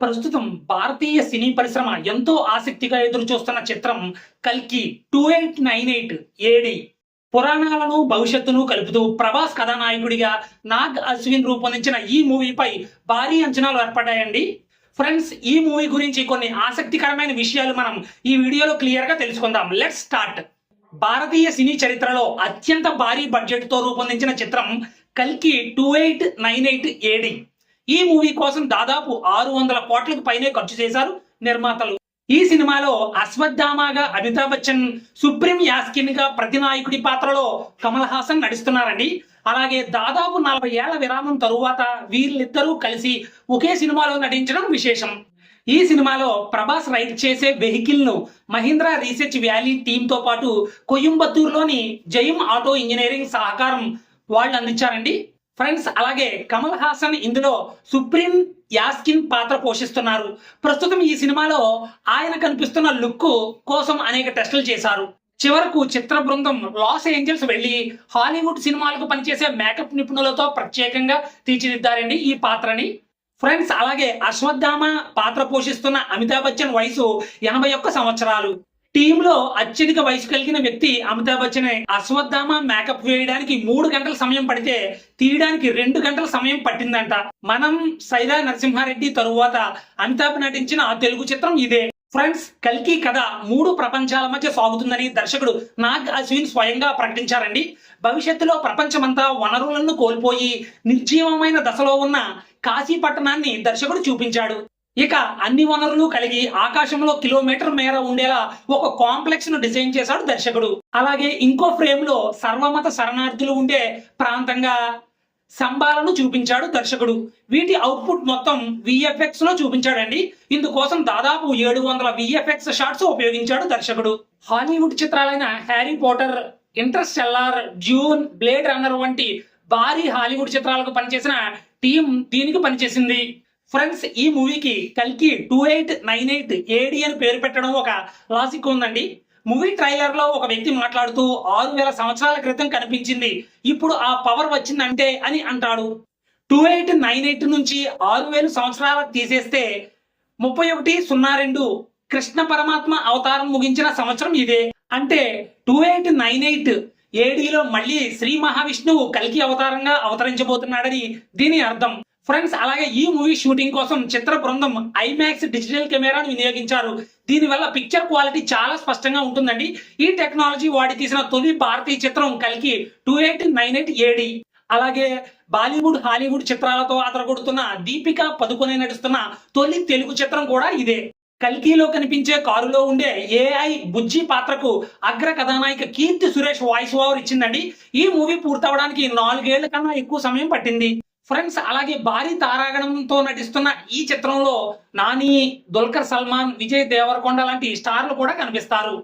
ప్రస్తుతం భారతీయ సినీ పరిశ్రమ ఎంతో ఆసక్తిగా ఎదురు చూస్తున్న చిత్రం కల్కి two eight nine eight AD. పురాణాలను భవిష్యత్తును కలుపుతూ ప్రభాస్ కథానాయకుడిగా నాగ్ అశ్విన్ రూపొందించిన ఈ మూవీపై భారీ అంచనాలు ఏర్పడ్డాయండి. ఫ్రెండ్స్ ఈ మూవీ గురించి కొన్ని ఆసక్తికరమైన విషయాలు మనం ఈ వీడియోలో క్లియర్గా తెలుసుకుందాం. Let's start. భారతీయ సినీ చరిత్రలో అత్యంత భారీ బడ్జెట్తో రూపొందించిన చిత్రం కల్కి two eight nine eight AD. ఈ మూవీ కోసం దాదాపు ఆరు వందల కోట్లకు పైనే ఖర్చు చేశారు నిర్మాతలు. ఈ సినిమాలో అశ్వత్థామాగా అమితాబ్ బచ్చన్ సుప్రీం యాస్కిన్గా ప్రతినాయకుడి పాత్రలో కమల్ హాసన్ నడుస్తున్నారండి అలాగే దాదాపు నలభై ఏళ్ళ విరామం తరువాత వీళ్ళిద్దరూ కలిసి ఒకే సినిమాలో నటించడం విశేషం. ఈ సినిమాలో ప్రభాస్ రైడ్ చేసే వెహికల్ను మహీంద్రా రీసెర్చ్ వ్యాలీ టీమ్తో పాటు కొయంబత్తూరులోని జయం ఆటో ఇంజనీరింగ్ సహకారం వాళ్ళు అందించారండి. ఫ్రెండ్స్ అలాగే కమల్ హాసన్ ఇందులో సుప్రీం యాస్కిన్ పాత్ర పోషిస్తున్నారు. ప్రస్తుతం ఈ సినిమాలో ఆయన కనిపిస్తున్న లుక్ కోసం అనేక టెస్టులు చేశారు. చివరకు చిత్ర బృందం లాస్ ఏంజల్స్ వెళ్ళి హాలీవుడ్ సినిమాలకు పనిచేసే మేకప్ నిపుణులతో ప్రత్యేకంగా తీర్చిదిద్దారండి ఈ పాత్రని. ఫ్రెండ్స్ అలాగే అశ్వత్థామ పాత్ర పోషిస్తున్న అమితాబ్ బచ్చన్ వయసు ఎనభై ఒక్క సంవత్సరాలు. టీంలో అత్యధిక వయసు కలిగిన వ్యక్తి అమితాబ్ బచ్చనే అశ్వత్థామ మేకప్ వేయడానికి మూడు గంటల సమయం పడితే తీయడానికి రెండు గంటల సమయం పట్టిందంట. మనం సైదా నరసింహారెడ్డి తరువాత అమితాబ్ నటించిన తెలుగు చిత్రం ఇదే. ఫ్రెండ్స్ కల్కి కథ మూడు ప్రపంచాల మధ్య సాగుతుందని దర్శకుడు నాగ్ అశ్విన్ స్వయంగా ప్రకటించారండి. భవిష్యత్తులో ప్రపంచమంతా వనరులను కోల్పోయి నిర్జీవమైన దశలో ఉన్న కాశీ పట్టణాన్ని దర్శకుడు చూపించాడు. ఇక అన్ని వనరులు కలిగి ఆకాశంలో కిలోమీటర్ మేర ఉండేలా ఒక కాంప్లెక్స్ను డిజైన్ చేశాడు దర్శకుడు. అలాగే ఇంకో ఫ్రేమ్లో సర్వమత శరణార్థులు ఉండే ప్రాంతంగా సంబాలను చూపించాడు దర్శకుడు. వీటి అవుట్పుట్ మొత్తం విఎఫ్ఎక్స్లో చూపించాడండి. ఇందుకోసం దాదాపు ఏడు వందల విఎఫ్ఎక్స్ షాట్స్ ఉపయోగించాడు దర్శకుడు. Hollywood చిత్రాలైన Harry Potter Interstellar Dune Blade Runner వంటి భారీ హాలీవుడ్ చిత్రాలకు పనిచేసిన టీం దీనికి పనిచేసింది. ఫ్రెండ్స్ ఈ మూవీకి కల్కి two eight nine eight AD అని పేరు పెట్టడం ఒక లాజిక్ ఉందండి. మూవీ ట్రైలర్లో ఒక వ్యక్తి మాట్లాడుతూ ఆరు వేల సంవత్సరాల క్రితం కనిపించింది ఇప్పుడు ఆ పవర్ వచ్చిందంటే అని అంటాడు. టూ ఎయిట్ నైన్ ఎయిట్ నుంచి ఆరు వేలు సంవత్సరాల తీసేస్తే ముప్పై ఒకటి సున్నా రెండు కృష్ణ పరమాత్మ అవతారం ముగించిన సంవత్సరం ఇదే. అంటే టూ ఎయిట్ నైన్ ఎయిట్ ఏడీలో మళ్ళీ శ్రీ మహావిష్ణువు కల్కి అవతారంగా అవతరించబోతున్నాడని దీని అర్థం. ఫ్రెండ్స్ అలాగే ఈ మూవీ షూటింగ్ కోసం చిత్ర బృందం ఐమాక్స్ డిజిటల్ కెమెరాను వినియోగించారు. దీనివల్ల పిక్చర్ క్వాలిటీ చాలా స్పష్టంగా ఉంటుందండి. ఈ టెక్నాలజీ వాడి తీసిన తొలి భారతీయ చిత్రం కలికి two eight nine eight AD అలాగే బాలీవుడ్ హాలీవుడ్ చిత్రాలతో అదరగొడుతున్న దీపిక పదుకొనే నడుస్తున్న తొలి తెలుగు చిత్రం కూడా ఇదే. కల్కీలో కనిపించే కారులో ఉండే ఏఐ బుజ్జి పాత్రకు అగ్ర కథానాయిక కీర్తి సురేష్ వాయిస్ ఓవర్ ఇచ్చిందండి. ఈ మూవీ పూర్తవడానికి నాలుగేళ్ళ కన్నా ఎక్కువ సమయం పట్టింది. ఫ్రెండ్స్ అలాగే భారీ తారాగణంతో నటిస్తున్న ఈ చిత్రంలో నాని దుల్కర్ సల్మాన్ విజయ్ దేవరకొండ లాంటి స్టార్లు కూడా కనిపిస్తారు.